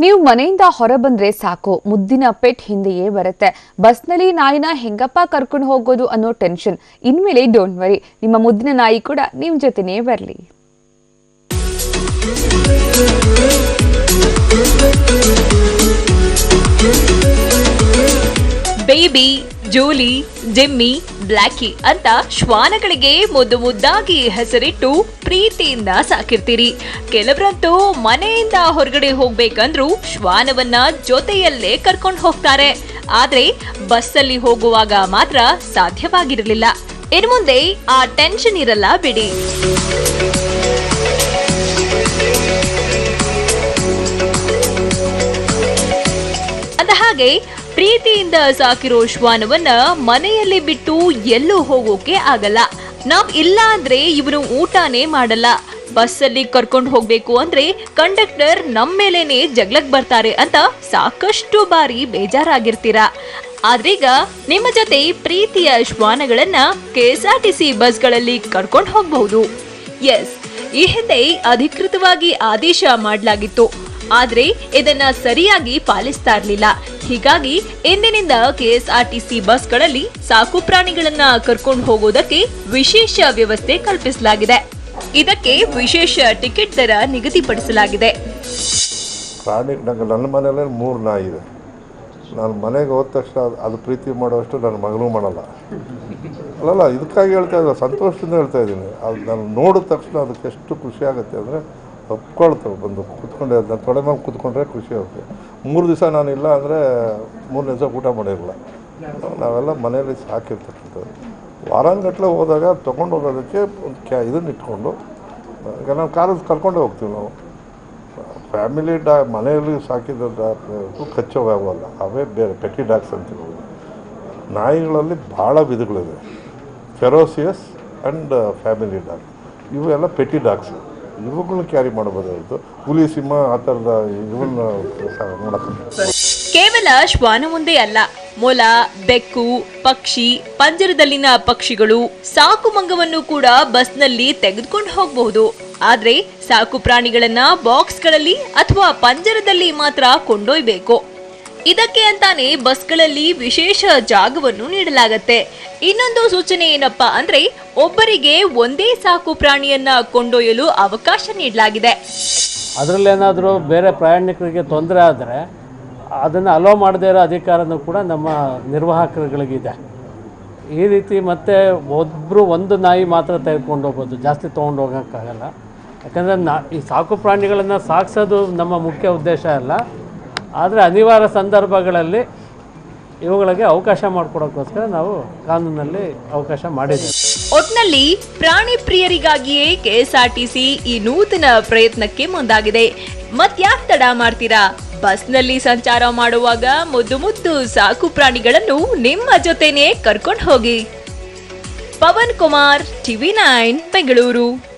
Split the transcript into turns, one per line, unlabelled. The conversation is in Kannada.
ನೀವು ಮನೆಯಿಂದ ಹೊರ ಬಂದ್ರೆ ಸಾಕು, ಮುದ್ದಿನ ಪೆಟ್ ಹಿಂದೆಯೇ ಬರುತ್ತೆ. ಬಸ್ನಲ್ಲಿ ನಾಯಿನ ಹೆಂಗಪ್ಪ ಕರ್ಕೊಂಡು ಹೋಗೋದು ಅನ್ನೋ ಟೆನ್ಷನ್. ಇನ್ಮೇಲೆ ಡೋಂಟ್ ವರಿ ನಿಮ್ಮ ಮುದ್ದಿನ ನಾಯಿ ಕೂಡ ನಿಮ್ ಜೊತೆನೇ ಬರಲಿ.
ಬೇಬಿ ಜೂಲಿ, ಜಿಮ್ಮಿ ಬ್ಲ್ಯಾಕಿ ಅಂತ ಶ್ವಾನಗಳಿಗೆ ಮುದ್ದು ಮುದ್ದಾಗಿ ಹೆಸರಿಟ್ಟು ಪ್ರೀತಿಯಿಂದ ಸಾಕಿರ್ತೀರಿ. ಕೆಲವರಂತೂ ಮನೆಯಿಂದ ಹೊರಗಡೆ ಹೋಗ್ಬೇಕಂದ್ರೂ ಶ್ವಾನವನ್ನ ಜೊತೆಯಲ್ಲೇ ಕರ್ಕೊಂಡು ಹೋಗ್ತಾರೆ. ಆದ್ರೆ ಬಸ್ಸಲ್ಲಿ ಹೋಗುವಾಗ ಮಾತ್ರ ಸಾಧ್ಯವಾಗಿರಲಿಲ್ಲ. ಇನ್ನು ಮುಂದೆ ಆ ಟೆನ್ಷನ್ ಇರಲ್ಲ ಬಿಡಿ. ಹಾಗೆ ಪ್ರೀತಿಯಿಂದ ಸಾಕಿರೋ ಶ್ವಾನವನ್ನ ಮನೆಯಲ್ಲಿ ಬಿಟ್ಟು ಎಲ್ಲೂ ಹೋಗೋಕೆ ಆಗಲ್ಲ. ನಾವ್ ಇಲ್ಲ ಅಂದ್ರೆ ಇವನು ಊಟನೇ ಮಾಡಲ್ಲ. ಬಸ್ಸಲ್ಲಿ ಕರ್ಕೊಂಡು ಹೋಗ್ಬೇಕು ಅಂದ್ರೆ ಕಂಡಕ್ಟರ್ ನಮ್ ಮೇಲೇನೆ ಜಗ್ಲಕ್ ಬರ್ತಾರೆ ಅಂತ ಸಾಕಷ್ಟು ಬಾರಿ ಬೇಜಾರಾಗಿರ್ತೀರ. ಆದ್ರೀಗ ನಿಮ್ಮ ಜೊತೆ ಪ್ರೀತಿಯ ಶ್ವಾನಗಳನ್ನ ಕೆಎಸ್ಆರ್ಟಿಸಿ ಬಸ್ಗಳಲ್ಲಿ ಕರ್ಕೊಂಡು ಹೋಗಬಹುದು. ಎಸ್, ಈ ಹಿಂದೆ ಅಧಿಕೃತವಾಗಿ ಆದೇಶ ಮಾಡಲಾಗಿತ್ತು. ಆದ್ರೆ ಇದನ್ನ ಸರಿಯಾಗಿ ಪಾಲಿಸ್ತಾ ಇರಲಿಲ್ಲ. ಹೀಗಾಗಿ ಇಂದಿನಿಂದ ಕೆಎಸ್ಆರ್ಟಿಸಿ ಬಸ್ಗಳಲ್ಲಿ ಸಾಕು ಪ್ರಾಣಿಗಳನ್ನ ಕರ್ಕೊಂಡು ಹೋಗೋದಕ್ಕೆ ವಿಶೇಷ ವ್ಯವಸ್ಥೆ ಕಲ್ಪಿಸಲಾಗಿದೆ. ಇದಕ್ಕೆ ವಿಶೇಷ ಟಿಕೆಟ್ ದರ ನಿಗದಿಪಡಿಸಲಾಗಿದೆ.
ಪ್ರಾಣಿ ನನ್ನ ಮನೆಯಲ್ಲೇ ಮೂರು ನಾಯಿ ಇದೆ. ನಾನು ಮನೆಗೆ ಹೋದ ತಕ್ಷಣ ಅದು- ಪ್ರೀತಿ ಮಾಡುವಷ್ಟು ನನ್ನ ಮಗನು ಮಾಡಲ್ಲ. ಅಲ್ಲಲ್ಲ, ಇದಕ್ಕಾಗಿ ಹೇಳ್ತಾ ಇದ್ದೀನಿ ಸಂತೋಷದಿಂದ ಹೇಳ್ತಾ ಇದ್ದೀನಿ. ಅದು ನಾನು ನೋಡಿದ ತಕ್ಷಣ ಅದಕ್ಕೆ ಎಷ್ಟು ಖುಷಿ ಆಗುತ್ತೆ ಅಂದರೆ ಒಪ್ಕೊಳ್ತವೆ ಬಂದು ಕುತ್ಕೊಂಡೆ ನಾನು ತೊಡೆ ಮೇಲೆ ಕೂತ್ಕೊಂಡ್ರೆ ಖುಷಿ ಆಗುತ್ತೆ. ಮೂರು ದಿವಸ ನಾನು ಇಲ್ಲ ಅಂದರೆ ಮೂರನೇ ದಿವಸ ಊಟ ಮಾಡಿರಲ್ಲ. ನಾವೆಲ್ಲ ಮನೆಯಲ್ಲಿ ಸಾಕಿರ್ತಕ್ಕಂಥದ್ದು. ವಾರಾಂಗಟ್ಲೆ ಹೋದಾಗ ತೊಗೊಂಡು ಹೋಗೋದಕ್ಕೆ ಒಂದು ಕ್ಯಾ ಇದನ್ನ ಇಟ್ಕೊಂಡು, ಈಗ ನಾವು ಕಾರಲ್ಲಿ ಕರ್ಕೊಂಡೇ ಹೋಗ್ತೀವಿ ನಾವು. ಫ್ಯಾಮಿಲಿ ಡಾ ಮನೆಯಲ್ಲಿ ಸಾಕಿದ ಡಾಕ್ಟರ್ ಕಚ್ಚೋವಾಗಲ್ಲ. ಅವೇ ಬೇರೆ ಪೆಟ್ಟಿ ಡಾಗ್ಸ್ ಹೇಳ್ಬೋದು ನಾಯಿಗಳಲ್ಲಿ ಭಾಳ ವಿಧಗಳಿವೆ ಫೆರೋಸಿಯಸ್ ಆ್ಯಂಡ್ ಫ್ಯಾಮಿಲಿ ಡಾಗ್. ಇವೆಲ್ಲ ಪೆಟ್ಟಿ ಡಾಗ್ಸ್. ಇವುಗಳನ್ನ ಕ್ಯಾರಿ ಮಾಡಬಹುದಾಗಿತ್ತು. ಹುಲಿ, ಸಿಂಹ, ಆ ನೋಡಕ್ಕೆ
ಕೇವಲ ಶ್ವಾನವೊಂದೇ ಅಲ್ಲ. ಮೊಲ, ಬೆಕ್ಕು, ಪಕ್ಷಿ, ಪಂಜರದಲ್ಲಿನ ಪಕ್ಷಿಗಳು ಸಾಕು ಮಂಗವನ್ನು ಕೂಡ ಬಸ್ನಲ್ಲಿ ತೆಗೆದುಕೊಂಡು ಹೋಗಬಹುದು. ಆದ್ರೆ ಸಾಕು ಪ್ರಾಣಿಗಳನ್ನ ಬಾಕ್ಸ್ಗಳಲ್ಲಿ ಅಥವಾ ಪಂಜರದಲ್ಲಿ ಮಾತ್ರ ಕೊಂಡೊಯ್ಬೇಕು. ಇದಕ್ಕೆ ಅಂತಾನೆ ಬಸ್ಗಳಲ್ಲಿ ವಿಶೇಷ ಜಾಗವನ್ನು ನೀಡಲಾಗತ್ತೆ. ಇನ್ನೊಂದು ಸೂಚನೆ ಏನಪ್ಪಾ ಅಂದ್ರೆ ಒಬ್ಬರಿಗೆ ಒಂದೇ ಸಾಕು ಪ್ರಾಣಿಯನ್ನ ಕೊಂಡೊಯ್ಯಲು ಅವಕಾಶ ನೀಡಲಾಗಿದೆ.
ಅದರಲ್ಲೇನಾದರೂ ಬೇರೆ ಪ್ರಯಾಣಿಕರಿಗೆ ತೊಂದರೆ ಆದರೆ ಅದನ್ನು ಅಲೋ ಮಾಡದೇ ಇರೋ ಅಧಿಕಾರನೂ ಕೂಡ ನಮ್ಮ ನಿರ್ವಾಹಕರುಗಳಿಗಿದೆ. ಈ ರೀತಿ ಮತ್ತೆ ಒಬ್ಬರು ಒಂದು ನಾಯಿ ಮಾತ್ರ ತೆಗೆದುಕೊಂಡು ಹೋಗ್ಬೋದು, ಜಾಸ್ತಿ ತೊಗೊಂಡು ಹೋಗೋಕ್ಕಾಗಲ್ಲ. ಯಾಕಂದರೆ ನಾ ಈ ಸಾಕು ಪ್ರಾಣಿಗಳನ್ನು ಸಾಕ್ಸೋದು ನಮ್ಮ ಮುಖ್ಯ ಉದ್ದೇಶ ಅಲ್ಲ. ಆದರೆ ಅನಿವಾರ್ಯ ಸಂದರ್ಭಗಳಲ್ಲಿ ಇವುಗಳಿಗೆ ಅವಕಾಶ ಮಾಡಿಕೊಡೋಕ್ಕೋಸ್ಕರ ನಾವು ಕಾನೂನಲ್ಲಿ ಅವಕಾಶ ಮಾಡಿದ್ದೀವಿ.
ಒಟ್ನಲ್ಲಿ ಪ್ರಾಣಿ ಪ್ರಿಯರಿಗಾಗಿಯೇ ಕೆಎಸ್ಆರ್ಟಿಸಿ ಈ ನೂತನ ಪ್ರಯತ್ನಕ್ಕೆ ಮುಂದಾಗಿದೆ? ಮತ್ಯಾಕ್ ತಡ ಮಾಡ್ತೀರಾ? ಬಸ್ನಲ್ಲಿ ಸಂಚಾರ ಮಾಡುವಾಗ ಮುದ್ದು ಮುದ್ದು ಸಾಕು ಪ್ರಾಣಿಗಳನ್ನು ನಿಮ್ಮ ಜೊತೆನೆ ಕರ್ಕೊಂಡು ಹೋಗಿ. Pavan Kumar, TV nine, Bengaluru.